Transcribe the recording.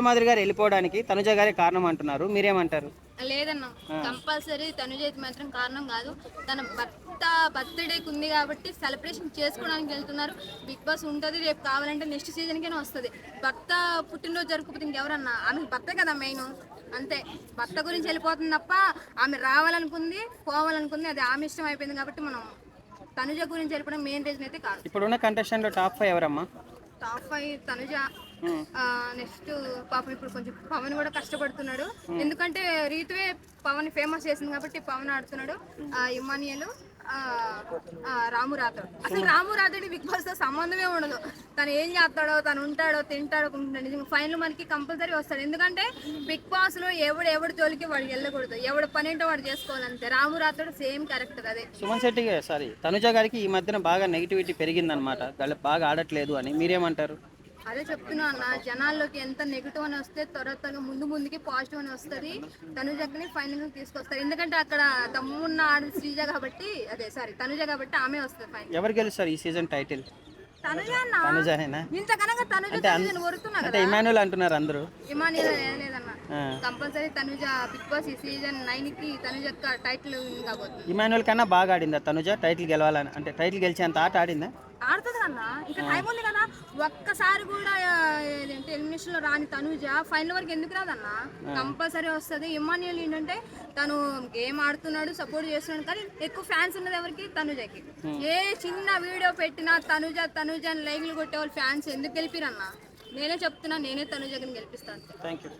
మాదిరి గారు వెళ్ళిపోవడానికి తనుజ గారే కారణం అంటున్నారు. మీరేమంటారు? లేదన్న. కంపల్సరీ తనుజ అయితే మాత్రం కారణం కాదు. తన భర్త బర్త్డేకి ఉంది కాబట్టి సెలబ్రేషన్ చేసుకోవడానికి వెళ్తున్నారు. బిగ్ బాస్ ఉంటుంది రేపు కావాలంటే నెక్స్ట్ సీజన్కైనా వస్తుంది. భర్త పుట్టినరోజు జరుపుకుంటే ఇంకెవరన్నా? ఆమె భర్త కదా మెయిన్ అంతే. భర్త గురించి వెళ్ళిపోతుంది తప్ప ఆమె రావాలనుకుంది పోవాలనుకుంది అది ఆమె ఇష్టం అయిపోయింది కాబట్టి మనం తనుజ గురించి వెళ్ళిపోవడం మెయిన్ రీజన్ అయితే కాదు. ఇప్పుడున్న కంటెస్టెంట్లో టాప్ ఫైవ్ ఎవరమ్మా? Top five Tanuja. నెక్స్ట్ పాపం ఇప్పుడు కొంచెం పవన్ కూడా కష్టపడుతున్నాడు. ఎందుకంటే రీతువే పవన్ ఫేమస్ చేసింది కాబట్టి పవన్ ఆడుతున్నాడు. ఆ, ఇమానియలు రాము రాథోడ్. అసలు రాము రాథోడ్ బిగ్ బాస్తో సంబంధమే ఉండదు. తను ఏం చేస్తాడో తను ఉంటాడో తింటాడో నిజంగా ఫైనల్ మనకి కంపల్సరీ వస్తాడు. ఎందుకంటే బిగ్ బాస్లో ఎవడు ఎవడు జోలికి వాడు వెళ్ళకూడదు. ఎవడు పని ఏంటో వాడు చేసుకోవాలంతే. రాము రాథోడ్ సేమ్ క్యారెక్టర్ అదే. సుమన్ శెట్టి సారీ తనుజ గారికి ఈ మధ్యన బాగా నెగిటివిటీ పెరిగిందనమాట బాగా ఆడట్లేదు అని. మీరేమంటారు? అదే చెప్తున్నా అన్న జనాల్లోకి ఎంత నెగిటివ్ అని వస్తే త్వర త్వరగా ముందు ముందుకి పాజిటివ్ అని వస్తుంది. తనుజని ఫైనల్ తీసుకొస్తారు. ఎందుకంటే అక్కడ దమ్మున్న ఆడ శ్రీజ కాబట్టి అదే సారీ తనుజ కాబట్టి ఆమె వస్తుంది ఫైనల్ ఎవరు గెలుస్తారు ఈ సీజన్ టైటిల్ తనుజ అన్న? ఇంతకనగా తనుజ తనుజ వరుతున్నా అంటే కదా? ఇమానుల్ అంటున్నారు అందరూ. ఇమానియల్ లేదన్న. కంపల్సరీ తనుజ బిగ్ బాస్ ఈ సీజన్ నైన్కి తనుజ టైటిల్ కాబోతుంది. ఇమానుల్ కన్నా బాగా ఆడిందా తనుజ. టైటిల్ గెలవాలని అంటే టైటిల్ గెలిచేంత ఆట ఆడిందా? ఆడుతుంది అన్న. ఇంకా టైం ఉంది కదా. ఒక్కసారి కూడా ఎలిమినేషన్లో రాని తనుజ ఫైనల్ వరకు ఎందుకు రాదన్న? కంపల్సరీ వస్తుంది. ఇమాన్యుల్ ఏంటంటే తను గేమ్ ఆడుతున్నాడు సపోర్ట్ చేస్తున్నాడు కానీ ఎక్కువ ఫ్యాన్స్ ఉన్నది ఎవరికి? తనుజకి. ఏ చిన్న వీడియో పెట్టినా తనుజ తనుజ అని లైక్లు కొట్టే వాళ్ళు ఫ్యాన్స్ ఎందుకు గెలిపిరన్న? నేనే చెప్తున్నా నేనే తనుజని గెలిపిస్తాను. Thank you